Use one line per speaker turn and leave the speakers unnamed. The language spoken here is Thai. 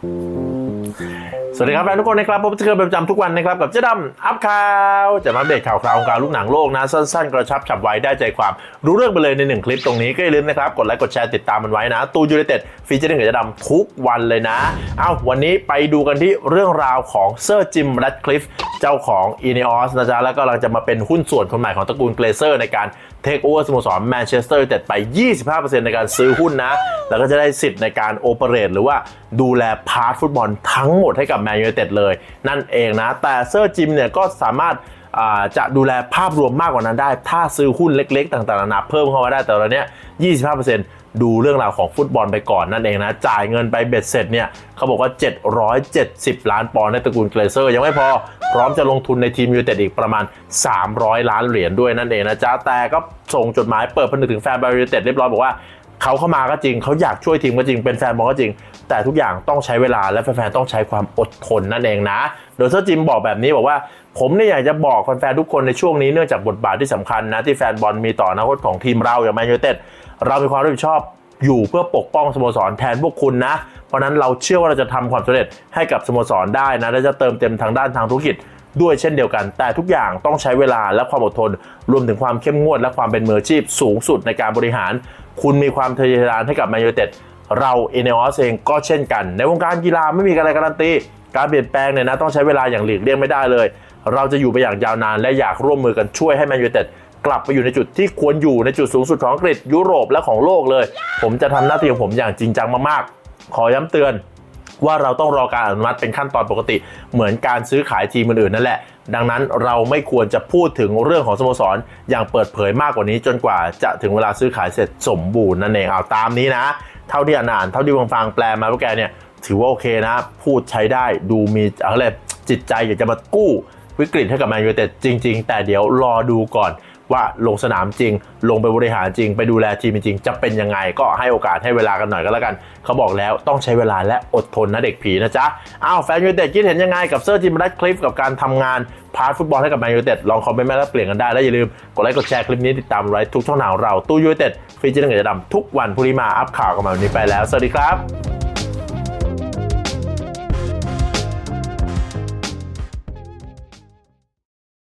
Thank you. สวัสดีครับแฟนทุกคนนะครับพบเจอเป็นประจำทุกวันนะครับกับเจ๊ดำอัพข่าวจะมาอัปเดข่าวคราวของการลูกหนังโลกนะ สั้นๆ กระชับฉับไวได้ใจความรู้เรื่องไปเลยในหนึ่งคลิปตรงนี้ก็อย่าลืมนะครับ กดไลค์กดแชร์ติดตามมันไว้นะตูยูไนเต็ดฟีเจอร์กับเจ๊ดำทุกวันเลยนะ เอ้าวันนี้ไปดูกันที่เรื่องราวของเซอร์จิมแรดคลิฟเจ้าของอีเนออสนะจ๊ะแล้วก็กำลังจะมาเป็นหุ้นส่วนคนใหม่ของตระกูลเกรเซอร์ในการเทคโอเวอร์สโมสรแมนเชสเตอร์ยูไนเต็ดไป 25%ในการซื้อหุ้นนะ แล้วก็จะได้สิทธิ์ในการโอเปเรตหรือว่าดูแลพาร์ทฟุตบอลทั้งหมดให้กับมนยูไนเต็ดเลย นั่นเองนะ แต่เซอร์จิมเนี่ยก็สามารถาจะดูแลภาพรวมมากกว่านั้นได้ ถ้าซื้อหุ้นเล็กๆ ต่างๆนานาเพิ่มเข้ามาได้แต่ตอนนี้ย25%ดูเรื่องราวของฟุตบอลไปก่อนนั่นเองนะ จ่ายเงินไปเบ็ดเสร็จเนี่ยเขาบอกว่า 770 ล้านปอนด์ในตระกูลเกรเซอร์ ยังไม่พอ พร้อมจะลงทุนในทีมยูเต็ดอีกประมาณ 300 ล้านเหรียญด้วยนั่นเองนะจ๊ะแต่ก็ส่งจดหมายเปิดผนึกถึงแฟนบอลยูเต็ดเรียบร้อยบอกว่า เขาเข้ามาก็จริง เขาอยากช่วยทีมก็จริง เป็นแฟนบอลก็จริง แต่ทุกอย่างต้องใช้เวลาและแฟนๆต้องใช้ความอดทนนั่นเองนะ โดยเซอร์จิมบอกแบบนี้บอกว่า ผมเนี่ยอยากจะบอกแฟนๆทุกคนในช่วงนี้เนื่องจากบทบาทที่สำคัญนะ ที่แฟนบอลมีต่ออนาคตของทีมเราอย่างแมนยูเต็ดเรามีความรับผิดชอบอยู่เพื่อปกป้องสโมสรแทนพวกคุณนะ เพราะฉะนั้นเราเชื่อว่าเราจะทำความสำเร็จให้กับสโมสรได้นะและจะเติมเต็มทางด้านทางธุรกิจด้วยเช่นเดียวกัน แต่ทุกอย่างต้องใช้เวลาและความอดทน รวมถึงความเข้มงวดและความเป็นมืออาชีพสูงสุดในการบริหาร คุณมีความทะเยอทะยานให้กับแมนยูเต็ดเราเอเนอสเองก็เช่นกัน ในวงการกีฬาไม่มีอะไรการันตีการเปลี่ยนแปลงเนี่ยนะต้องใช้เวลาอย่างหลีกเลี่ยงไม่ได้เลย เราจะอยู่ไปอย่างยาวนานและอยากร่วมมือกันช่วยให้แมนยูเต็ดกลับไปอยู่ในจุดที่ควรอยู่ในจุดสูงสุดของอังกฤษยุโรปและของโลกเลย ผมจะทำหน้าที่ของผมอย่างจริงจังมากๆ ขอย้ำเตือน ว่าเราต้องรอการอนุมัติเป็นขั้นตอนปกติ เหมือนการซื้อขายทีมอื่นๆนั่นแหละ ดังนั้นเราไม่ควรจะพูดถึงเรื่องของสโมสรอย่างเปิดเผยมากกว่านี้ จนกว่าจะถึงเวลาซื้อขายเสร็จสมบูรณ์นั่นเองเอาตามนี้นะ เท่าที่อ่านเท่าที่ฟังฟังแปลมาพวกแกเนี่ยถือว่าโอเคนะ พูดใช้ได้ดูมีอะไรจิตใจอยากจะมากู้วิกฤตให้กับแมนยูเต็ดจริง ๆ แต่เดี๋ยวรอดูก่อน ว่าลงสนามจริง ลงไปบริหารจริง ไปดูแลทีมจริง จะเป็นยังไงก็ให้โอกาสให้เวลากันหน่อยก็แล้วกัน เขาบอกแล้วต้องใช้เวลาและอดทนนะเด็กผีนะจ๊ะอ้าวแฟนยูเต็ดคิดเห็นยังไงกับเซอร์จิมแรดคลิฟกับการทำงานพาร์ทฟุตบอลให้กับแมนยูเต็ดลองคอมเมนต์มาแล้วเปลี่ยนกันได้และอย่าลืมกดไลค์กดแชร์คลิปนี้ติดตามไว้ทุกช่องทางเราตู้ยูเต็ดฟีเจอร์หนึ่งจะดำทุกวันพรุ่งนี้มาอัพข่าวกันมาวันนี้ไปแล้วสวัสดีครับ